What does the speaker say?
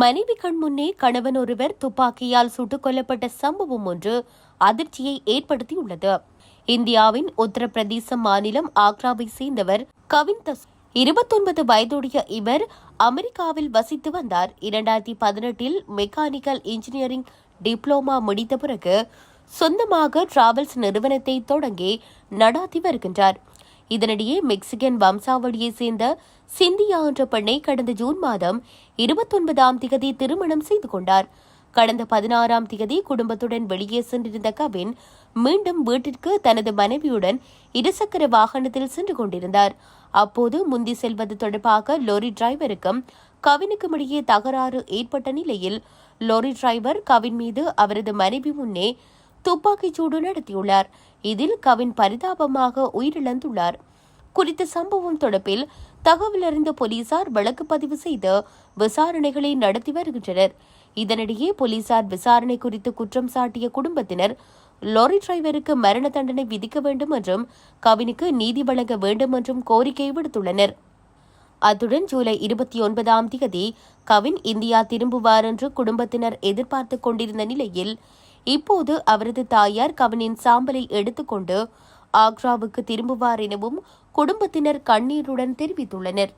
மனைவி கண் முன்னே கணவன் ஒருவர் துப்பாக்கியால் சுட்டுக் கொல்லப்பட்ட சம்பவம் ஒன்று அதிர்ச்சியை ஏற்படுத்தியுள்ளது. இந்தியாவின் உத்தரப்பிரதேச மாநிலம் ஆக்ராவை சேர்ந்தவர் கவின் தஸ். இருபத்தொன்பது வயதுடைய இவர் அமெரிக்காவில் வசித்து வந்தார். இரண்டாயிரத்தி பதினெட்டில் மெக்கானிக்கல் இன்ஜினியரிங் டிப்ளோமா முடித்த பிறகு சொந்தமாக டிராவல்ஸ் நிறுவனத்தை தொடங்கி நடாத்தி வருகின்றார். இதனிடையே மெக்சிகன் வம்சாவளியைச் சேர்ந்த சிந்தியா என்ற பெண்ணை கடந்த ஜூன் மாதம் இருபத்தொன்பதாம் திகதி திருமணம் செய்து கொண்டார். கடந்த பதினாறாம் திகதி குடும்பத்துடன் வெளியே சென்றிருந்த கவின் மீண்டும் வீட்டிற்கு தனது மனைவியுடன் இருசக்கர வாகனத்தில் சென்று கொண்டிருந்தார். அப்போது முந்தி செல்வது தொடர்பாக லோரி டிரைவருக்கும் கவினுக்கும் இடையே தகராறு ஏற்பட்ட நிலையில் லோரி டிரைவர் கவின் மீது அவரது மனைவி முன்னே துப்பாக்கிச் சூடு நடத்தியுள்ளார். இதில் கவின் பரிதாபமாக உயிரிழந்துள்ளார். குறித்த சம்பவம் தொடர்பில் தகவல் அறிந்த போலீசார் வழக்கு பதிவு செய்து விசாரணைகளை நடத்தி வருகின்றனர். இதனிடையே போலீசார் விசாரணை குறித்து குற்றம் சாட்டிய குடும்பத்தினர் லாரி டிரைவருக்கு மரண தண்டனை விதிக்க வேண்டும் என்றும் கவினுக்கு நீதி வழங்க வேண்டும் என்றும் கோரிக்கை விடுத்துள்ளனர். அத்துடன் ஜூலை இருபத்தி ஒன்பதாம் தேதி கவின் இந்தியா திரும்புவார் என்று குடும்பத்தினர் எதிர்பார்த்துக் கொண்டிருந்த நிலையில் இப்போது அவரது தாயார் கவினின் சாம்பலை எடுத்துக்கொண்டு ஆக்ராவுக்கு திரும்புவார் எனவும் குடும்பத்தினர் கண்ணீருடன் தெரிவித்துள்ளனர்.